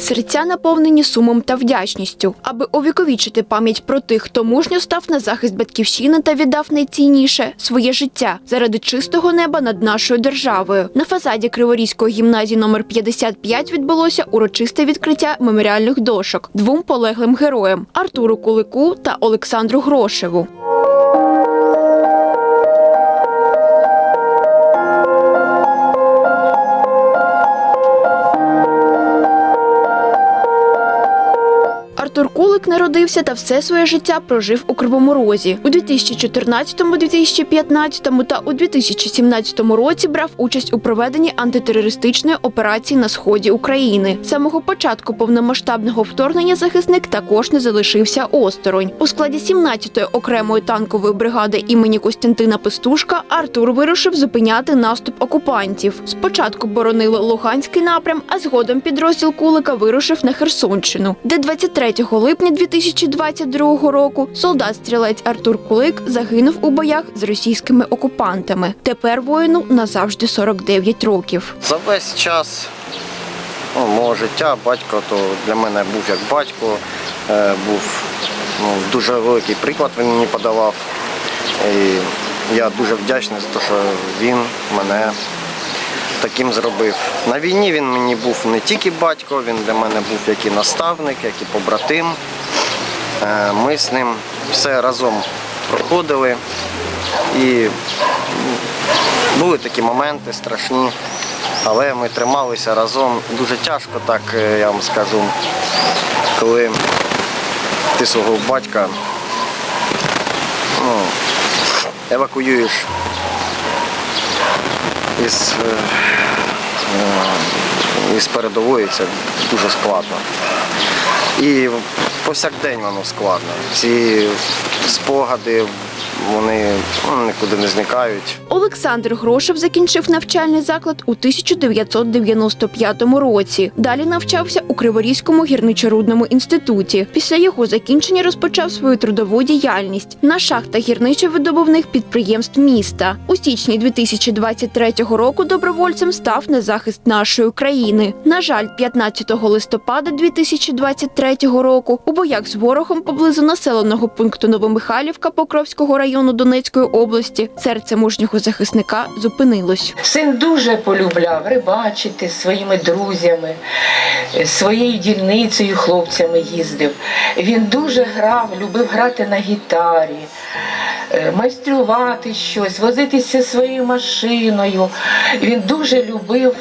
Серця наповнені сумом та вдячністю, аби увіковічити пам'ять про тих, хто мужньо став на захист батьківщини та віддав найцінніше своє життя заради чистого неба над нашою державою. На фасаді Криворізької гімназії номер 55 відбулося урочисте відкриття меморіальних дошок двом полеглим героям Артуру Кулику та Олександру Грошеву. Артур Кулик народився та все своє життя прожив у Кривому Розі. У 2014, 2015 та у 2017 році брав участь у проведенні антитерористичної операції на сході України. З самого початку повномасштабного вторгнення захисник також не залишився осторонь. У складі 17-ї окремої танкової бригади імені Костянтина Пестушка Артур вирушив зупиняти наступ окупантів. Спочатку боронили Луганський напрям, а згодом підрозділ Кулика вирушив на Херсонщину, де 23 липня 2022 року солдат-стрілець Артур Кулик загинув у боях з російськими окупантами. Тепер воїну назавжди 49 років. За весь час ну, мого життя батько то для мене був як батько, е, був ну, дуже великий приклад він мені подавав. І я дуже вдячний за те, що він мене таким зробив. На війні він мені був не тільки батько, він для мене був як і наставник, як і побратим. Е, Ми з ним все разом проходили. І були такі моменти страшні, але ми трималися разом. Дуже тяжко, так е, я вам скажу, коли ти свого батька ну, евакуюєш із, е, із передової, це дуже складно. І повсякдень воно складно. Ці спогади, вони ну, нікуди не зникають. Олександр Грошев закінчив навчальний заклад у 1995 році. Далі навчався Криворізькому гірничорудному інституті. Після його закінчення розпочав свою трудову діяльність на шахтах гірничо-видобувних підприємств міста. У січні 2023 року добровольцем став на захист нашої країни. На жаль, 15 листопада 2023 року у боях з ворогом поблизу населеного пункту Новомихайлівка Покровського району Донецької області серце мужнього захисника зупинилось. Син дуже полюбляв рибачити своїми друзями, своєю дільницею хлопцями їздив. Він дуже грав, любив грати на гітарі, е, майструвати щось, возитися своєю машиною. Він дуже любив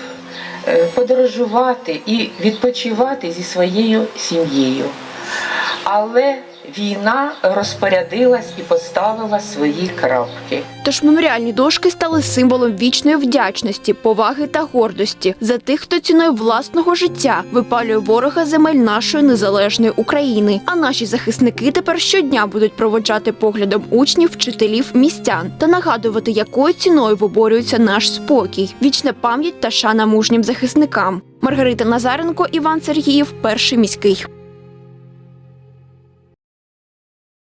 е, подорожувати і відпочивати зі своєю сім'єю. Але війна розпорядилась і поставила свої крапки. Тож меморіальні дошки стали символом вічної вдячності, поваги та гордості за тих, хто ціною власного життя випалює ворога земель нашої незалежної України. А наші захисники тепер щодня будуть проводжати поглядом учнів, вчителів, містян та нагадувати, якою ціною виборюється наш спокій, вічна пам'ять та шана мужнім захисникам. Маргарита Назаренко, Іван Сергіїв, перший міський.